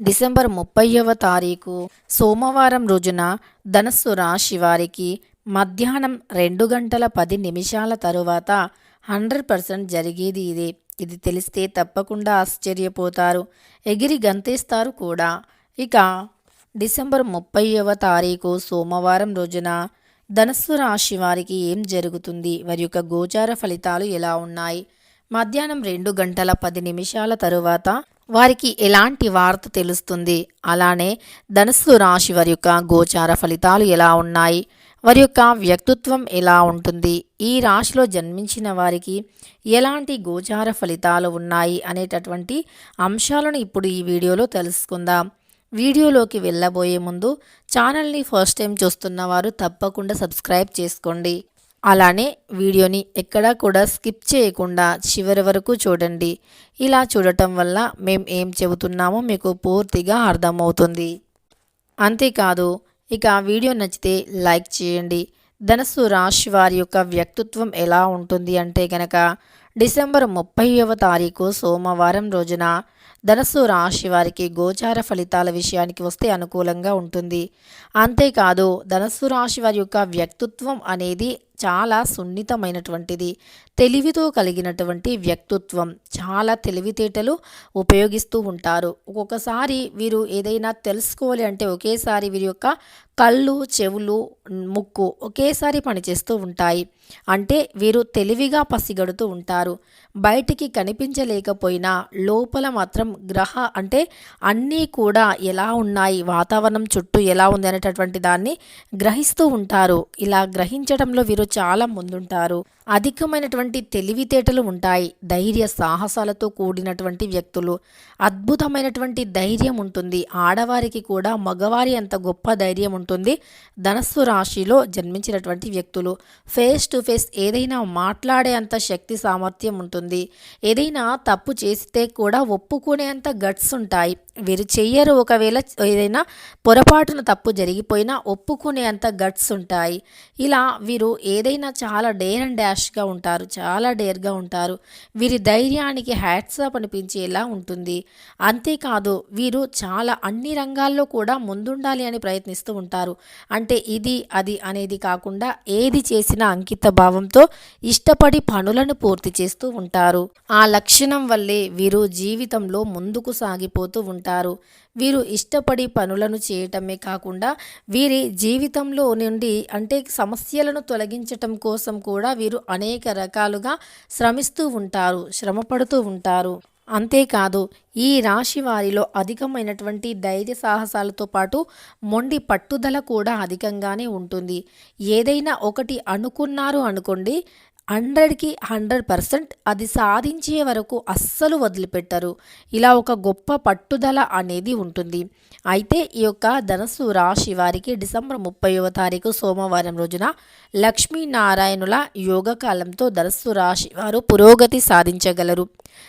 December ముప్పైవ తారీఖు సోమవారం రోజున ధనస్సు రాశి వారికి మధ్యాహ్నం రెండు గంటల పది నిమిషాల తరువాత హండ్రెడ్ పర్సెంట్ జరిగేది ఇదే. ఇది తెలిస్తే తప్పకుండా ఆశ్చర్యపోతారు. ఎగిరి గంతేస్తారు కూడా. ఇక డిసెంబర్ ముప్పైవ తారీఖు సోమవారం రోజున ధనస్సు రాశి వారికి ఏం జరుగుతుంది? వారి యొక్క గోచార ఫలితాలు ఎలా ఉన్నాయి? మధ్యాహ్నం రెండు గంటల పది నిమిషాల తరువాత వారికి ఎలాంటి వార్త తెలుస్తుంది? అలానే ధనస్సు రాశి వారి యొక్క గోచార ఫలితాలు ఎలా ఉన్నాయి? వారి యొక్క వ్యక్తిత్వం ఎలా ఉంటుంది? ఈ రాశిలో జన్మించిన వారికి ఎలాంటి గోచార ఫలితాలు ఉన్నాయి? అనేటటువంటి అంశాలను ఇప్పుడు ఈ వీడియోలో తెలుసుకుందాం. వీడియోలోకి వెళ్ళబోయే ముందు ఛానల్ని ఫస్ట్ టైం చూస్తున్న వారు తప్పకుండా సబ్స్క్రైబ్ చేసుకోండి. అలానే వీడియోని ఎక్కడా కూడా స్కిప్ చేయకుండా చివరి వరకు చూడండి. ఇలా చూడటం వల్ల మేము ఏం చెబుతున్నామో మీకు పూర్తిగా అర్థమవుతుంది. అంతేకాదు ఇక వీడియో నచ్చితే లైక్ చేయండి. ధనస్సు రాశి వారి యొక్క వ్యక్తిత్వం ఎలా ఉంటుంది అంటే గనక డిసెంబర్ ముప్పైవ తారీఖు సోమవారం రోజున ధనస్సు రాశి వారికి గోచార ఫలితాల విషయానికి వస్తే అనుకూలంగా ఉంటుంది. అంతేకాదు ధనస్సు రాశి వారి యొక్క వ్యక్తిత్వం అనేది చాలా సున్నితమైనటువంటిది తెలివితో కలిగినటువంటి వ్యక్తిత్వం. చాలా తెలివితేటలు ఉపయోగిస్తూ ఉంటారు. ఒక్కొక్కసారి వీరు ఏదైనా తెలుసుకోవాలి అంటే ఒకేసారి వీరి యొక్క కళ్ళు చెవులు ముక్కు ఒకేసారి పనిచేస్తూ ఉంటాయి. అంటే వీరు తెలివిగా పసిగడుతూ ఉంటారు. బయటికి కనిపించలేకపోయినా లోపల మాత్రం గ్రహ అంటే అన్నీ కూడా ఎలా ఉన్నాయి వాతావరణం చుట్టూ ఎలా ఉంది అనేటటువంటి దాన్ని గ్రహిస్తూ ఉంటారు. ఇలా గ్రహించడంలో వీరు చాలా ముందుంటారు. అధికమైనటువంటి తెలివితేటలు ఉంటాయి. ధైర్య సాహసాలతో కూడినటువంటి వ్యక్తులు అద్భుతమైనటువంటి ధైర్యం ఉంటుంది. ఆడవారికి కూడా మగవారి అంత గొప్ప ధైర్యం ఉంటుంది. ధనస్సు రాశిలో జన్మించినటువంటి వ్యక్తులు ఫేస్ టు ఫేస్ ఏదైనా మాట్లాడే అంత శక్తి సామర్థ్యం ఉంటుంది. ఏదైనా తప్పు చేస్తే కూడా ఒప్పుకునే అంత గట్స్ ఉంటాయి. వీరు చెయ్యరు ఒకవేళ ఏదైనా పొరపాటున తప్పు జరిగిపోయినా ఒప్పుకునే అంత గట్స్ ఉంటాయి. ఇలా వీరు ఏదైనా చాలా డేర్ అండ్ డాష్గా ఉంటారు చాలా డేర్గా ఉంటారు. వీరి ధైర్యానికి హ్యాట్సాప్ అనిపించేలా ఉంటుంది. అంతేకాదు వీరు చాలా అన్ని రంగాల్లో కూడా ముందుండాలి అని ప్రయత్నిస్తూ ఉంటారు. అంటే ఇది అది అనేది కాకుండా ఏది చేసినా అంకిత భావంతో ఇష్టపడి పనులను పూర్తి చేస్తూ ఉంటారు. ఆ లక్షణం వల్లే వీరు జీవితంలో ముందుకు సాగిపోతూ ఉంటారు. వీరు ఇష్టపడి పనులను చేయటమే కాకుండా వీరి జీవితంలో నుండి అంటే సమస్యలను తొలగించటం కోసం కూడా వీరు అనేక రకాలుగా శ్రమిస్తూ ఉంటారు శ్రమపడుతూ ఉంటారు. అంతేకాదు ఈ రాశి వారిలో అధికమైనటువంటి ధైర్య సాహసాలతో పాటు మొండి పట్టుదల కూడా అధికంగానే ఉంటుంది. ఏదైనా ఒకటి అనుకున్నారు అనుకోండి హండ్రెడ్కి హండ్రెడ్ పర్సెంట్ అది సాధించే వరకు అస్సలు వదిలిపెట్టరు. ఇలా ఒక గొప్ప పట్టుదల అనేది ఉంటుంది. అయితే ఈ యొక్క ధనస్సు రాశి వారికి డిసెంబర్ ముప్పైవ తారీఖు సోమవారం రోజున లక్ష్మీనారాయణుల యోగకాలంతో ధనస్సు రాశి వారు పురోగతి సాధించగలరు.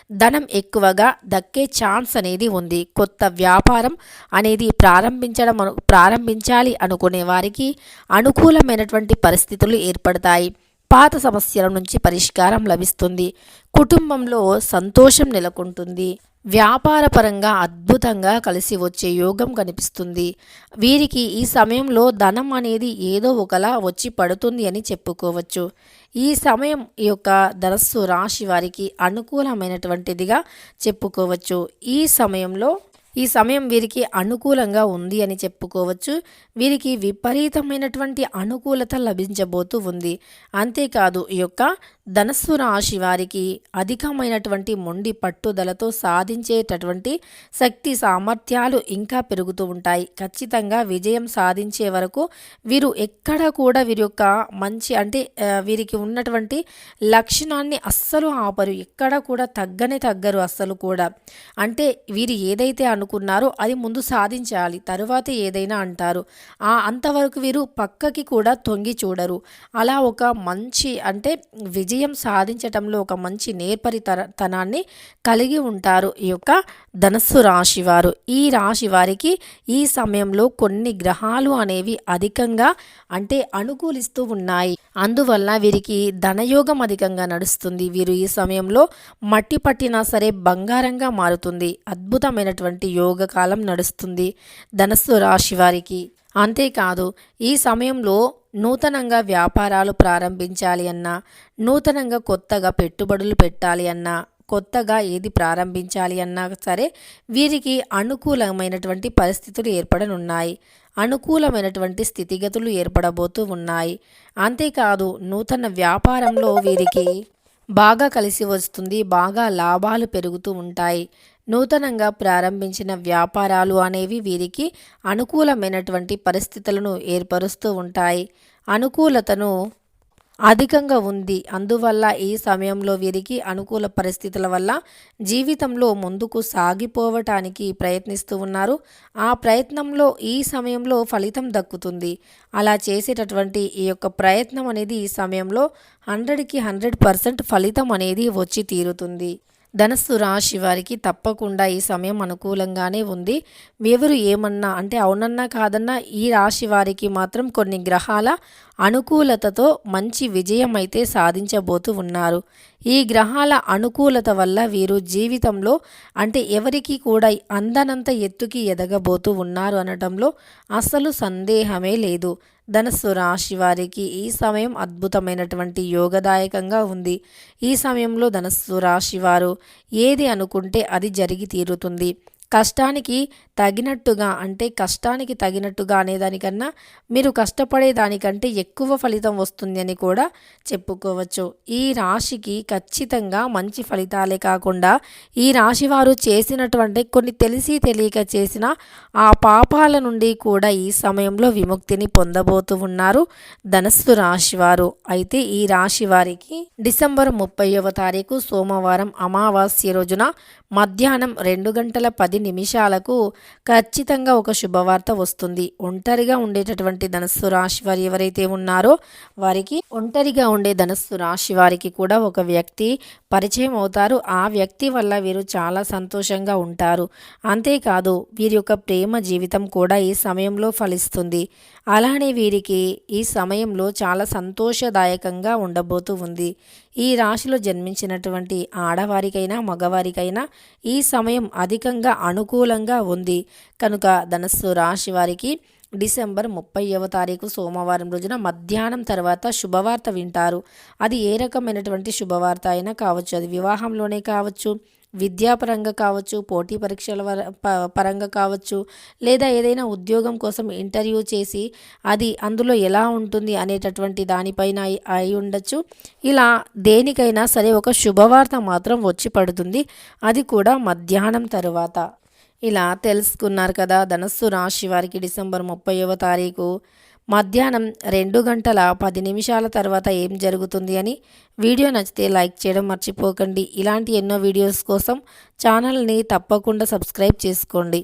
ధనం ఎక్కువగా దక్కే ఛాన్స్ అనేది ఉంది. కొత్త వ్యాపారం అనేది ప్రారంభించడం ప్రారంభించాలి అనుకునే వారికి అనుకూలమైనటువంటి పరిస్థితులు ఏర్పడతాయి. పాత సమస్యల నుంచి పరిష్కారం లభిస్తుంది. కుటుంబంలో సంతోషం నెలకొంటుంది. వ్యాపారపరంగా అద్భుతంగా కలిసి వచ్చే యోగం కనిపిస్తుంది. వీరికి ఈ సమయంలో ధనం అనేది ఏదో ఒకలా వచ్చి పడుతుంది అని చెప్పుకోవచ్చు. ఈ సమయం ఈ యొక్క ధనస్సు రాశి వారికి అనుకూలమైనటువంటిదిగా చెప్పుకోవచ్చు. ఈ సమయంలో ఈ సమయం వీరికి అనుకూలంగా ఉంది అని చెప్పుకోవచ్చు. వీరికి విపరీతమైనటువంటి అనుకూలత లభించబోతూ ఉంది. అంతేకాదు ఈ యొక్క ధనస్సు రాశి వారికి అధికమైనటువంటి మొండి పట్టుదలతో సాధించేటటువంటి శక్తి సామర్థ్యాలు ఇంకా పెరుగుతూ ఉంటాయి. ఖచ్చితంగా విజయం సాధించే వరకు వీరు ఎక్కడ కూడా వీరి యొక్క మంచి అంటే వీరికి ఉన్నటువంటి లక్షణాన్ని అస్సలు ఆపరు. ఎక్కడ కూడా తగ్గనే తగ్గరు అస్సలు కూడా. అంటే వీరు ఏదైతే అనుకున్నారో అది ముందు సాధించాలి తరువాత ఏదైనా అంటారు. ఆ అంతవరకు వీరు పక్కకి కూడా తొంగి చూడరు. అలా ఒక మంచి అంటే విజయ విజయం సాధించటంలో ఒక మంచి నేర్పరితనాన్ని కలిగి ఉంటారు ఈ యొక్క ధనస్సు రాశి వారు. ఈ రాశి వారికి ఈ సమయంలో కొన్ని గ్రహాలు అనేవి అధికంగా అంటే అనుకూలిస్తూ ఉన్నాయి. అందువల్ల వీరికి ధనయోగం అధికంగా నడుస్తుంది. వీరు ఈ సమయంలో మట్టి పట్టినా సరే బంగారంగా మారుతుంది. అద్భుతమైనటువంటి యోగ కాలం నడుస్తుంది ధనస్సు రాశి వారికి. అంతేకాదు ఈ సమయంలో నూతనంగా వ్యాపారాలు ప్రారంభించాలి అన్నా నూతనంగా కొత్తగా పెట్టుబడులు పెట్టాలి అన్నా కొత్తగా ఏది ప్రారంభించాలి అన్నా సరే వీరికి అనుకూలమైనటువంటి పరిస్థితులు ఏర్పడనున్నాయి. అనుకూలమైనటువంటి స్థితిగతులు ఏర్పడబోతూ ఉన్నాయి. అంతేకాదు నూతన వ్యాపారంలో వీరికి బాగా కలిసి వస్తుంది బాగా లాభాలు పెరుగుతూ ఉంటాయి. నూతనంగా ప్రారంభించిన వ్యాపారాలు అనేవి వీరికి అనుకూలమైనటువంటి పరిస్థితులను ఏర్పరుస్తూ ఉంటాయి. అనుకూలతను అధికంగా ఉంది. అందువల్ల ఈ సమయంలో వీరికి అనుకూల పరిస్థితుల వల్ల జీవితంలో ముందుకు సాగిపోవటానికి ప్రయత్నిస్తూ ఉన్నారు. ఆ ప్రయత్నంలో ఈ సమయంలో ఫలితం దక్కుతుంది. అలా చేసేటటువంటి ఈ యొక్క ప్రయత్నం అనేది ఈ సమయంలో హండ్రెడ్కి హండ్రెడ్ పర్సెంట్ ఫలితం అనేది వచ్చి తీరుతుంది. ధనస్సు రాశి వారికి తప్పకుండా ఈ సమయం అనుకూలంగానే ఉంది. ఎవరు ఏమన్నా అంటే అవునన్నా కాదన్నా ఈ రాశి వారికి మాత్రం కొన్ని గ్రహాల అనుకూలతతో మంచి విజయం అయితే సాధించబోతూ ఉన్నారు. ఈ గ్రహాల అనుకూలత వల్ల వీరు జీవితంలో అంటే ఎవరికి కూడా అందనంత ఎత్తుకి ఎదగబోతూ ఉన్నారు అనటంలో అసలు సందేహమే లేదు. ధనస్సు రాశి వారికి ఈ సమయం అద్భుతమైనటువంటి యోగదాయకంగా ఉంది. ఈ సమయంలో ధనస్సు రాశి వారు ఏది అనుకుంటే అది జరిగి తీరుతుంది. కష్టానికి తగినట్టుగా అంటే కష్టానికి తగినట్టుగా అనేదానికన్నా మీరు కష్టపడే దానికంటే ఎక్కువ ఫలితం వస్తుంది అని కూడా చెప్పుకోవచ్చు. ఈ రాశికి ఖచ్చితంగా మంచి ఫలితాలే కాకుండా ఈ రాశి వారు చేసినటువంటి కొన్ని తెలిసి తెలియక చేసిన ఆ పాపాల నుండి కూడా ఈ సమయంలో విముక్తిని పొందబోతూ ఉన్నారు ధనస్సు రాశి వారు అయితే ఈ రాశి వారికి డిసెంబర్ ముప్పైవ తారీఖు సోమవారం అమావాస్య రోజున మధ్యాహ్నం రెండు గంటల పది నిమిషాలకు ఖచ్చితంగా ఒక శుభవార్త వస్తుంది. ఒంటరిగా ఉండేటటువంటి ధనస్సు రాశి వారు ఎవరైతే ఉన్నారో వారికి ఒంటరిగా ఉండే ధనస్సు రాశి వారికి కూడా ఒక వ్యక్తి పరిచయం అవుతారు. ఆ వ్యక్తి వల్ల వీరు చాలా సంతోషంగా ఉంటారు. అంతేకాదు వీరి యొక్క ప్రేమ జీవితం కూడా ఈ సమయంలో ఫలిస్తుంది. అలానే వీరికి ఈ సమయంలో చాలా సంతోషదాయకంగా ఉండబోతూ ఉంది. ఈ రాశిలో జన్మించినటువంటి ఆడవారికైనా మగవారికైనా ఈ సమయం అధికంగా అనుకూలంగా ఉంది. కనుక ధనస్సు రాశి వారికి డిసెంబర్ ముప్పైవ తారీఖు సోమవారం రోజున మధ్యాహ్నం తర్వాత శుభవార్త వింటారు. అది ఏ రకమైనటువంటి శుభవార్త అయినా కావచ్చు అది వివాహంలోనే కావచ్చు విద్యాపరంగా కావచ్చు పోటీ పరీక్షల పరంగా కావచ్చు లేదా ఏదైనా ఉద్యోగం కోసం ఇంటర్వ్యూ చేసి అది అందులో ఎలా ఉంటుంది అనేటటువంటి దానిపైన అయి ఉండొచ్చు. ఇలా దేనికైనా సరే ఒక శుభవార్త మాత్రం వచ్చి పడుతుంది. అది కూడా మధ్యాహ్నం తరువాత. ఇలా తెలుసుకున్నారు కదా ధనస్సు రాశి వారికి డిసెంబర్ ముప్పైవ తారీఖు. మధ్యాహ్నం రెండు గంటల పది నిమిషాల తర్వాత ఏం జరుగుతుంది అని వీడియో నచ్చితే లైక్ చేయడం మర్చిపోకండి. ఇలాంటి ఎన్నో వీడియోస్ కోసం ఛానల్ని తప్పకుండా సబ్స్క్రైబ్ చేసుకోండి.